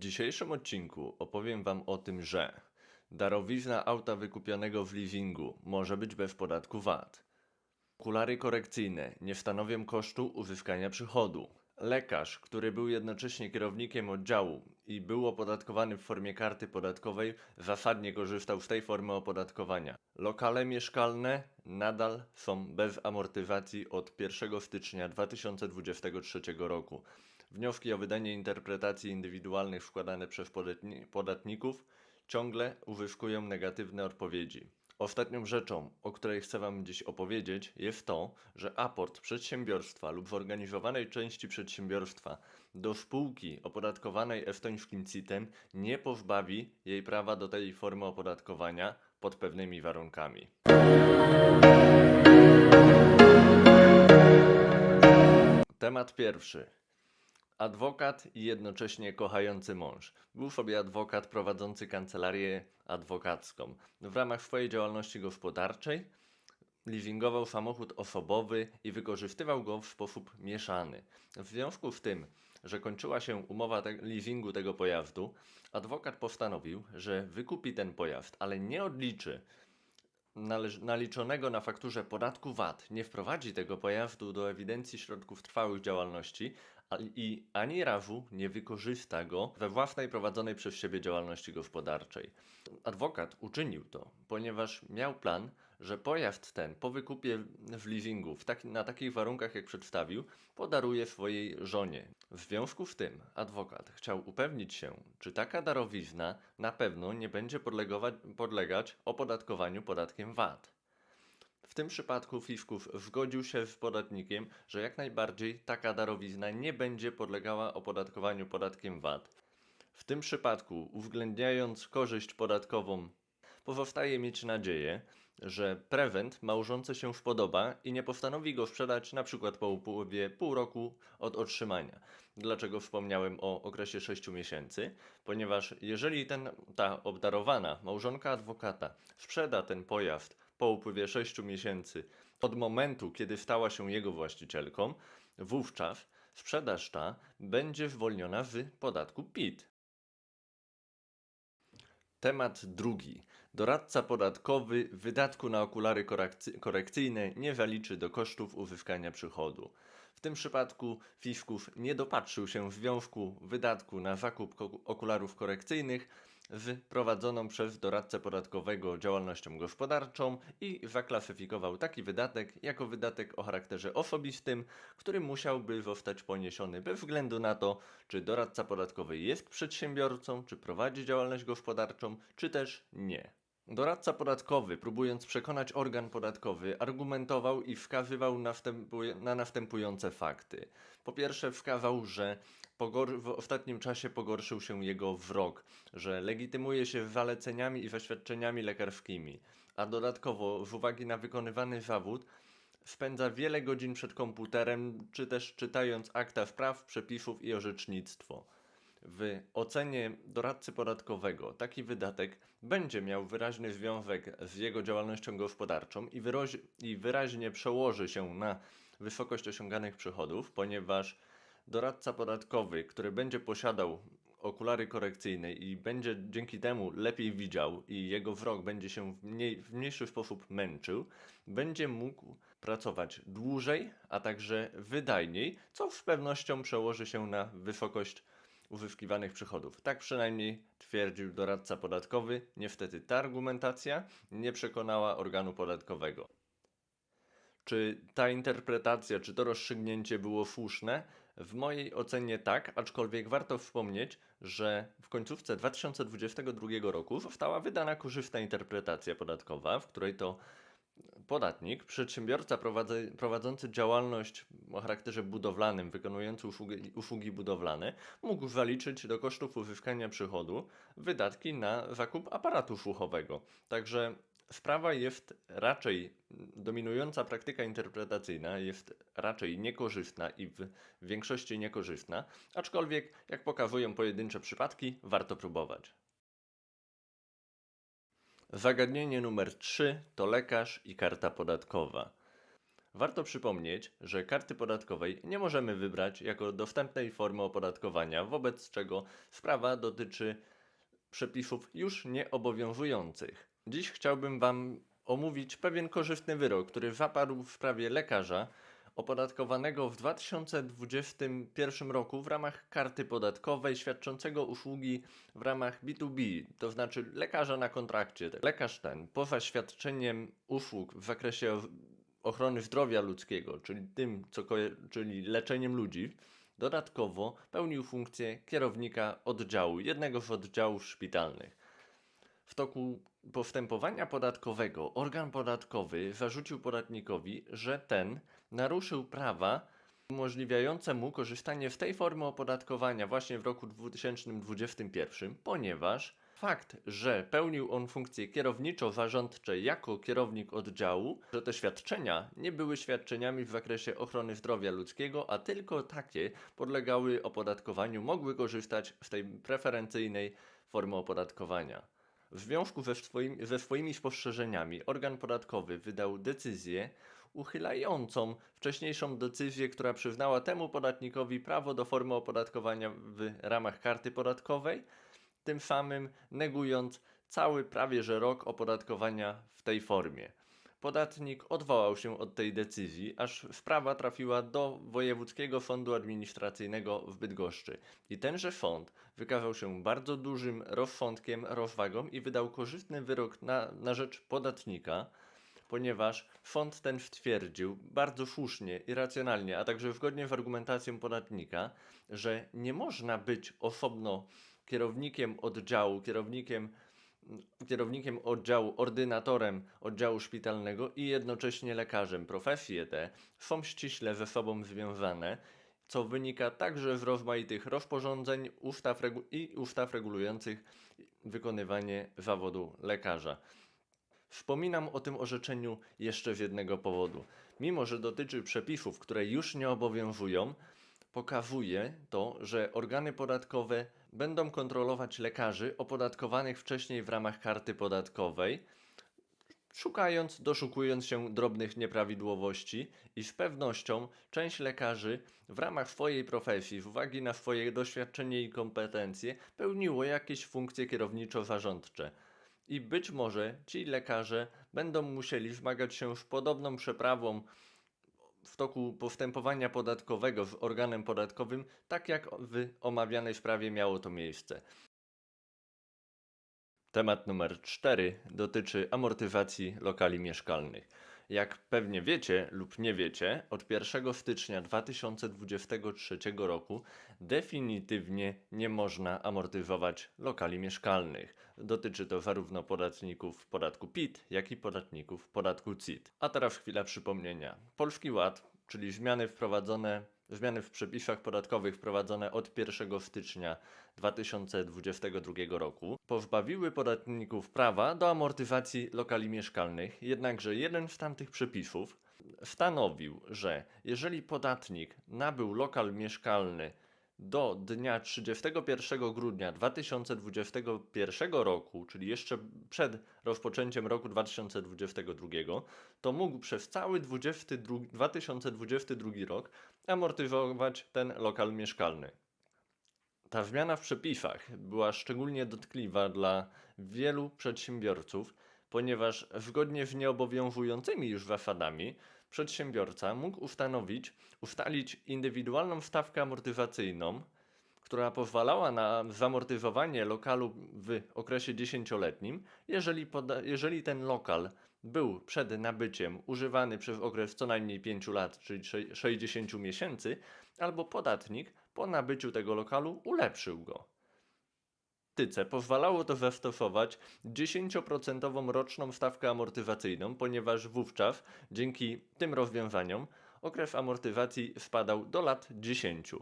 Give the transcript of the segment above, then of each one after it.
dzisiejszym odcinku opowiem Wam o tym, że darowizna auta wykupionego w leasingu może być bez podatku VAT. Okulary korekcyjne nie stanowią kosztu uzyskania przychodu. Lekarz, który był jednocześnie kierownikiem oddziału i był opodatkowany w formie karty podatkowej, zasadnie korzystał z tej formy opodatkowania. Lokale mieszkalne nadal są bez amortyzacji od 1 stycznia 2023 roku. Wnioski o wydanie interpretacji indywidualnych składane przez podatni- podatników ciągle uzyskują negatywne odpowiedzi. Ostatnią rzeczą, o której chcę Wam dziś opowiedzieć, jest to, że aport przedsiębiorstwa lub zorganizowanej części przedsiębiorstwa do spółki opodatkowanej estońskim CIT-em nie pozbawi jej prawa do tej formy opodatkowania pod pewnymi warunkami. Temat pierwszy. Adwokat i jednocześnie kochający mąż. Był sobie adwokat prowadzący kancelarię adwokacką. W ramach swojej działalności gospodarczej leasingował samochód osobowy i wykorzystywał go w sposób mieszany. W związku z tym, że kończyła się umowa te- leasingu tego pojazdu, adwokat postanowił, że wykupi ten pojazd, ale nie odliczy naliczonego na fakturze podatku VAT, nie wprowadzi tego pojazdu do ewidencji środków trwałych działalności i ani razu nie wykorzysta go we własnej prowadzonej przez siebie działalności gospodarczej. Adwokat uczynił to, ponieważ miał plan, że pojazd ten po wykupie w leasingu w taki, na takich warunkach, jak przedstawił, podaruje swojej żonie. W związku z tym adwokat chciał upewnić się, czy taka darowizna na pewno nie będzie podlegać opodatkowaniu podatkiem VAT. W tym przypadku Fiskus zgodził się z podatnikiem, że jak najbardziej taka darowizna nie będzie podlegała opodatkowaniu podatkiem VAT. W tym przypadku, uwzględniając korzyść podatkową, pozostaje mieć nadzieję, że prewent małżonce się spodoba i nie postanowi go sprzedać na przykład po upływie pół roku od otrzymania. Dlaczego wspomniałem o okresie 6 miesięcy? Ponieważ jeżeli ten, ta obdarowana małżonka adwokata sprzeda ten pojazd po upływie 6 miesięcy od momentu, kiedy stała się jego właścicielką, wówczas sprzedaż ta będzie zwolniona z podatku PIT. Temat drugi. Doradca podatkowy wydatku na okulary korekcy- korekcyjne nie zaliczy do kosztów uzyskania przychodu. W tym przypadku Fiskus nie dopatrzył się związku wydatku na zakup okularów korekcyjnych z prowadzoną przez doradcę podatkowego działalnością gospodarczą i zaklasyfikował taki wydatek jako wydatek o charakterze osobistym, który musiałby zostać poniesiony bez względu na to, czy doradca podatkowy jest przedsiębiorcą, czy prowadzi działalność gospodarczą, czy też nie. Doradca podatkowy, próbując przekonać organ podatkowy, argumentował i wskazywał na następujące fakty. Po pierwsze, wskazał, że w ostatnim czasie pogorszył się jego wzrok, że legitymuje się zaleceniami i zaświadczeniami lekarskimi, a dodatkowo, z uwagi na wykonywany zawód, spędza wiele godzin przed komputerem, czy też czytając akta spraw, przepisów i orzecznictwo. W ocenie doradcy podatkowego taki wydatek będzie miał wyraźny związek z jego działalnością gospodarczą i, i wyraźnie przełoży się na wysokość osiąganych przychodów, ponieważ doradca podatkowy, który będzie posiadał okulary korekcyjne i będzie dzięki temu lepiej widział i jego wzrok będzie się w, mniej, w mniejszy sposób męczył, będzie mógł pracować dłużej, a także wydajniej, co z pewnością przełoży się na wysokość uzyskiwanych przychodów. Tak przynajmniej twierdził doradca podatkowy. Niestety ta argumentacja nie przekonała organu podatkowego. Czy ta interpretacja, czy to rozstrzygnięcie było słuszne? W mojej ocenie tak, aczkolwiek warto wspomnieć, że w końcówce 2022 roku została wydana korzystna interpretacja podatkowa, w której to podatnik, przedsiębiorca prowadzący działalność o charakterze budowlanym, wykonujący usługi, usługi budowlane, mógł zaliczyć do kosztów uzyskania przychodu wydatki na zakup aparatu słuchowego. Także sprawa jest raczej, dominująca praktyka interpretacyjna jest raczej niekorzystna i w większości niekorzystna, aczkolwiek, jak pokazują pojedyncze przypadki, warto próbować. Zagadnienie numer 3 to lekarz i karta podatkowa. Warto przypomnieć, że karty podatkowej nie możemy wybrać jako dostępnej formy opodatkowania, wobec czego sprawa dotyczy przepisów już nieobowiązujących. Dziś chciałbym Wam omówić pewien korzystny wyrok, który zapadł w sprawie lekarza opodatkowanego w 2021 roku w ramach karty podatkowej świadczącego usługi w ramach B2B, to znaczy lekarza na kontrakcie. Lekarz ten poza świadczeniem usług w zakresie ochrony zdrowia ludzkiego, czyli tym, co czyli leczeniem ludzi, dodatkowo pełnił funkcję kierownika oddziału, jednego z oddziałów szpitalnych. W toku postępowania podatkowego organ podatkowy zarzucił podatnikowi, że ten naruszył prawa umożliwiające mu korzystanie z tej formy opodatkowania właśnie w roku 2021, ponieważ fakt, że pełnił on funkcje kierowniczo-zarządcze jako kierownik oddziału, że te świadczenia nie były świadczeniami w zakresie ochrony zdrowia ludzkiego, a tylko takie podlegały opodatkowaniu, mogły korzystać z tej preferencyjnej formy opodatkowania. W związku ze, swoim, ze swoimi spostrzeżeniami organ podatkowy wydał decyzję uchylającą wcześniejszą decyzję, która przyznała temu podatnikowi prawo do formy opodatkowania w ramach karty podatkowej, tym samym negując cały prawie że rok opodatkowania w tej formie. Podatnik odwołał się od tej decyzji, aż sprawa trafiła do Wojewódzkiego Sądu Administracyjnego w Bydgoszczy. I tenże sąd wykazał się bardzo dużym rozsądkiem, rozwagą i wydał korzystny wyrok na, na rzecz podatnika, ponieważ sąd ten stwierdził bardzo słusznie i racjonalnie, a także zgodnie z argumentacją podatnika, że nie można być osobno kierownikiem oddziału, kierownikiem kierownikiem oddziału, ordynatorem oddziału szpitalnego i jednocześnie lekarzem. Profesje te są ściśle ze sobą związane, co wynika także z rozmaitych rozporządzeń ustaw i ustaw regulujących wykonywanie zawodu lekarza. Wspominam o tym orzeczeniu jeszcze z jednego powodu. Mimo, że dotyczy przepisów, które już nie obowiązują, pokazuje to, że organy podatkowe będą kontrolować lekarzy opodatkowanych wcześniej w ramach karty podatkowej, szukając, doszukując się drobnych nieprawidłowości i z pewnością część lekarzy w ramach swojej profesji, z uwagi na swoje doświadczenie i kompetencje, pełniło jakieś funkcje kierowniczo-zarządcze. I być może ci lekarze będą musieli zmagać się z podobną przeprawą w toku postępowania podatkowego z organem podatkowym, tak jak w omawianej sprawie miało to miejsce. Temat numer 4 dotyczy amortyzacji lokali mieszkalnych. Jak pewnie wiecie lub nie wiecie, od 1 stycznia 2023 roku definitywnie nie można amortyzować lokali mieszkalnych. Dotyczy to zarówno podatników podatku PIT, jak i podatników podatku CIT. A teraz chwila przypomnienia. Polski Ład, czyli zmiany wprowadzone Zmiany w przepisach podatkowych wprowadzone od 1 stycznia 2022 roku pozbawiły podatników prawa do amortyzacji lokali mieszkalnych, jednakże jeden z tamtych przepisów stanowił, że jeżeli podatnik nabył lokal mieszkalny do dnia 31 grudnia 2021 roku, czyli jeszcze przed rozpoczęciem roku 2022, to mógł przez cały 22, 2022 rok amortyzować ten lokal mieszkalny. Ta zmiana w przepisach była szczególnie dotkliwa dla wielu przedsiębiorców, ponieważ zgodnie z nieobowiązującymi już zasadami przedsiębiorca mógł ustanowić, ustalić indywidualną stawkę amortyzacyjną, która pozwalała na zamortyzowanie lokalu w okresie 10-letnim, jeżeli, jeżeli ten lokal był przed nabyciem używany przez okres co najmniej 5 lat, czyli sze- 60 miesięcy, albo podatnik po nabyciu tego lokalu ulepszył go. Tyce pozwalało to zastosować 10% roczną stawkę amortyzacyjną, ponieważ wówczas dzięki tym rozwiązaniom okres amortyzacji spadał do lat 10.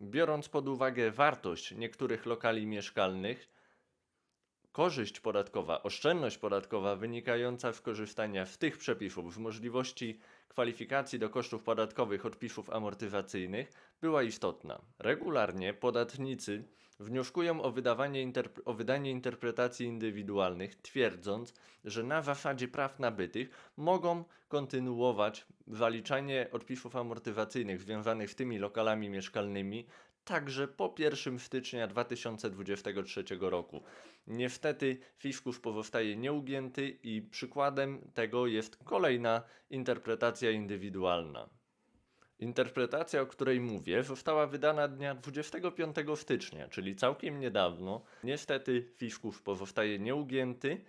Biorąc pod uwagę wartość niektórych lokali mieszkalnych, korzyść podatkowa, oszczędność podatkowa wynikająca z korzystania z tych przepisów, z możliwości kwalifikacji do kosztów podatkowych odpisów amortyzacyjnych była istotna. Regularnie podatnicy wnioskują o, wydawanie interp- o wydanie interpretacji indywidualnych, twierdząc, że na zasadzie praw nabytych mogą kontynuować zaliczanie odpisów amortyzacyjnych związanych z tymi lokalami mieszkalnymi także po 1 stycznia 2023 roku. Niestety fiskus pozostaje nieugięty i przykładem tego jest kolejna interpretacja indywidualna. Interpretacja, o której mówię, została wydana dnia 25 stycznia, czyli całkiem niedawno. Niestety fiskus pozostaje nieugięty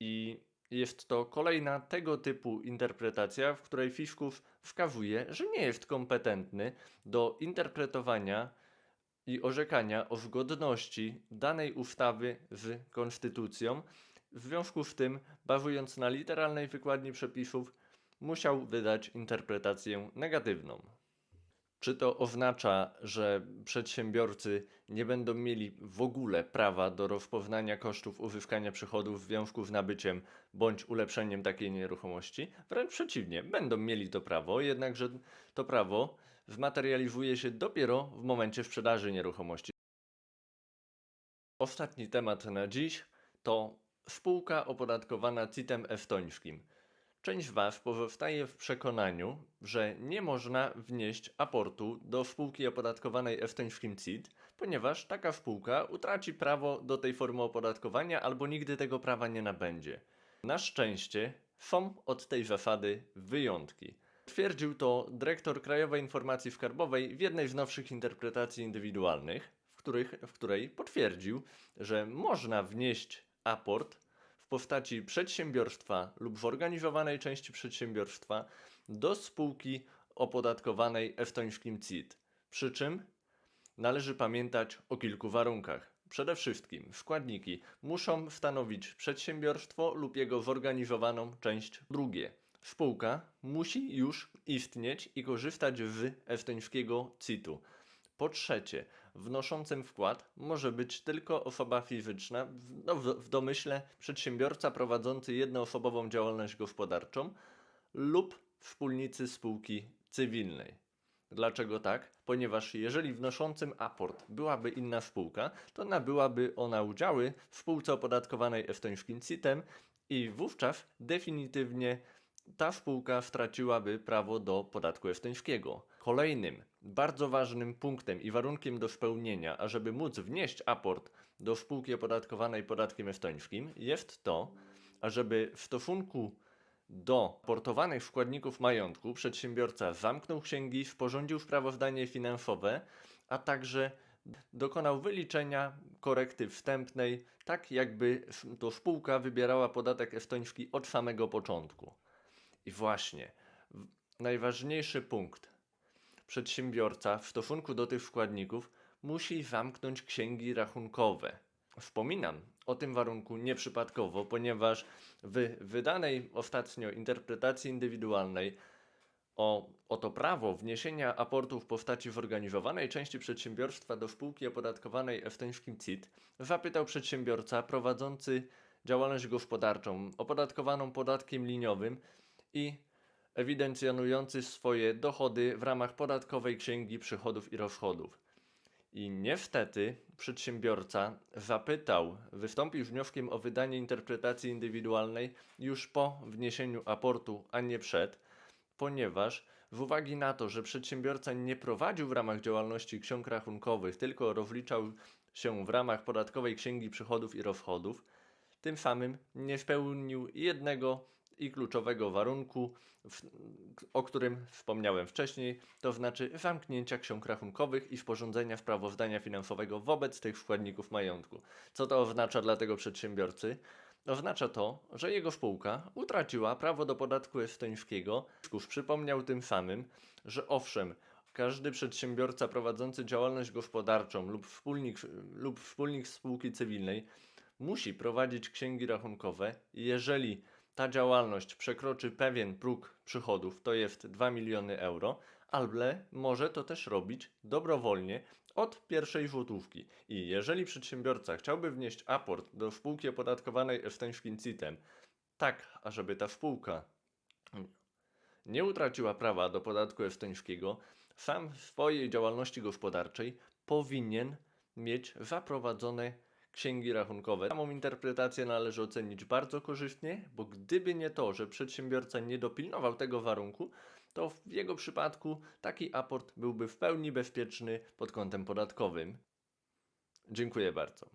i jest to kolejna tego typu interpretacja, w której fiskus wskazuje, że nie jest kompetentny do interpretowania i orzekania o zgodności danej ustawy z konstytucją. W związku z tym, bazując na literalnej wykładni przepisów, musiał wydać interpretację negatywną. Czy to oznacza, że przedsiębiorcy nie będą mieli w ogóle prawa do rozpoznania kosztów uzyskania przychodów w związku z nabyciem bądź ulepszeniem takiej nieruchomości? Wręcz przeciwnie, będą mieli to prawo, jednakże to prawo zmaterializuje się dopiero w momencie sprzedaży nieruchomości. Ostatni temat na dziś to spółka opodatkowana CIT-em estońskim. Część Was pozostaje w przekonaniu, że nie można wnieść aportu do spółki opodatkowanej estońskim CIT, ponieważ taka spółka utraci prawo do tej formy opodatkowania albo nigdy tego prawa nie nabędzie. Na szczęście są od tej zasady wyjątki. Twierdził to dyrektor Krajowej Informacji Skarbowej w jednej z nowszych interpretacji indywidualnych, w, których, w której potwierdził, że można wnieść aport w postaci przedsiębiorstwa lub zorganizowanej części przedsiębiorstwa do spółki opodatkowanej estońskim CIT. Przy czym należy pamiętać o kilku warunkach. Przede wszystkim składniki muszą stanowić przedsiębiorstwo lub jego zorganizowaną część drugie. Spółka musi już istnieć i korzystać z estońskiego CIT-u. Po trzecie, wnoszącym wkład może być tylko osoba fizyczna, w, no, w, w domyśle przedsiębiorca prowadzący jednoosobową działalność gospodarczą lub wspólnicy spółki cywilnej. Dlaczego tak? Ponieważ jeżeli wnoszącym aport byłaby inna spółka, to nabyłaby ona udziały w spółce opodatkowanej estońskim CIT-em i wówczas definitywnie ta spółka straciłaby prawo do podatku estońskiego. Kolejnym bardzo ważnym punktem i warunkiem do spełnienia, ażeby móc wnieść aport do spółki opodatkowanej podatkiem estońskim, jest to, ażeby w stosunku do portowanych składników majątku przedsiębiorca zamknął księgi, sporządził sprawozdanie finansowe, a także dokonał wyliczenia korekty wstępnej, tak jakby to spółka wybierała podatek estoński od samego początku. I właśnie, najważniejszy punkt. Przedsiębiorca w stosunku do tych składników musi zamknąć księgi rachunkowe. Wspominam o tym warunku nieprzypadkowo, ponieważ w wydanej ostatnio interpretacji indywidualnej o, o to prawo wniesienia aportu w postaci zorganizowanej części przedsiębiorstwa do spółki opodatkowanej estońskim CIT zapytał przedsiębiorca prowadzący działalność gospodarczą opodatkowaną podatkiem liniowym i ewidencjonujący swoje dochody w ramach podatkowej księgi przychodów i rozchodów. I niestety przedsiębiorca zapytał, wystąpił z wnioskiem o wydanie interpretacji indywidualnej już po wniesieniu aportu, a nie przed, ponieważ z uwagi na to, że przedsiębiorca nie prowadził w ramach działalności ksiąg rachunkowych, tylko rozliczał się w ramach podatkowej księgi przychodów i rozchodów, tym samym nie spełnił jednego i kluczowego warunku, o którym wspomniałem wcześniej, to znaczy zamknięcia ksiąg rachunkowych i sporządzenia sprawozdania finansowego wobec tych składników majątku. Co to oznacza dla tego przedsiębiorcy? Oznacza to, że jego spółka utraciła prawo do podatku estońskiego. Przypomniał tym samym, że owszem, każdy przedsiębiorca prowadzący działalność gospodarczą lub wspólnik, lub wspólnik spółki cywilnej musi prowadzić księgi rachunkowe, jeżeli ta działalność przekroczy pewien próg przychodów, to jest 2 miliony euro, ale może to też robić dobrowolnie od pierwszej złotówki. I jeżeli przedsiębiorca chciałby wnieść aport do spółki opodatkowanej estońskim CIT-em, tak, ażeby ta spółka nie utraciła prawa do podatku estońskiego, sam w swojej działalności gospodarczej powinien mieć zaprowadzone księgi rachunkowe. Samą interpretację należy ocenić bardzo korzystnie, bo gdyby nie to, że przedsiębiorca nie dopilnował tego warunku, to w jego przypadku taki aport byłby w pełni bezpieczny pod kątem podatkowym. Dziękuję bardzo.